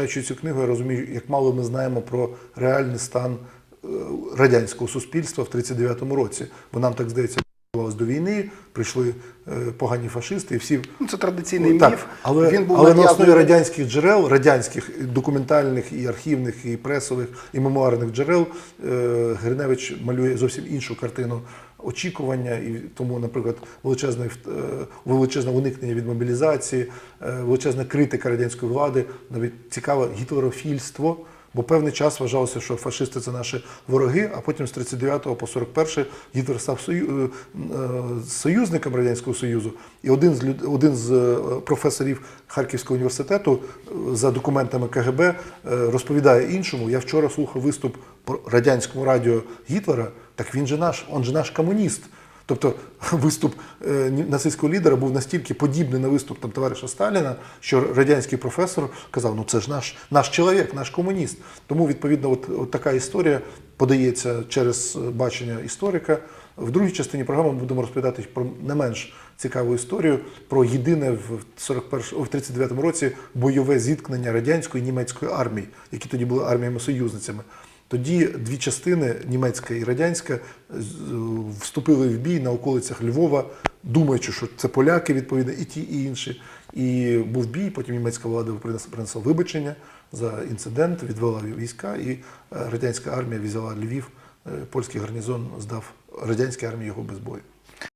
Читаючи цю книгу, я розумію, як мало ми знаємо про реальний стан е, радянського суспільства в 39-му році. Бо нам так здається, до війни, прийшли е, погані фашисти, і всі Ну, Це традиційний так, міф. але, Він був але на основі радянських джерел, радянських документальних, і архівних, і пресових, і мемуарних джерел е, Гриневич малює зовсім іншу картину очікування, і тому, наприклад, величезне, величезне уникнення від мобілізації, е, величезна критика радянської влади, навіть цікаве гітлерофільство. Бо певний час вважалося, що фашисти це наші вороги, а потім з 39 по 41 Гітлер став е, е, союзником Радянського Союзу. І один з, один з е, професорів Харківського університету за документами КГБ розповідає іншому. Я вчора слухав виступ по радянському радіо Гітлера, так він же наш, он же наш комуніст. Тобто виступ е, нацистського лідера був настільки подібний на виступ там, товариша Сталіна, що радянський професор казав, ну це ж наш, наш чоловік, наш комуніст. Тому, відповідно, от, от така історія подається через е, бачення історика. В другій частині програми ми будемо розповідати про не менш цікаву історію про єдине в 41, в 39-му році бойове зіткнення радянської і німецької армії, які тоді були арміями-союзницями. Тоді дві частини, німецька і радянська, вступили в бій на околицях Львова, думаючи, що це поляки, відповідно, і ті, і інші. І був бій, потім німецька влада принесла, принесла вибачення за інцидент, відвела війська, і е, радянська армія взяла Львів, е, польський гарнізон здав радянській армії його без бою.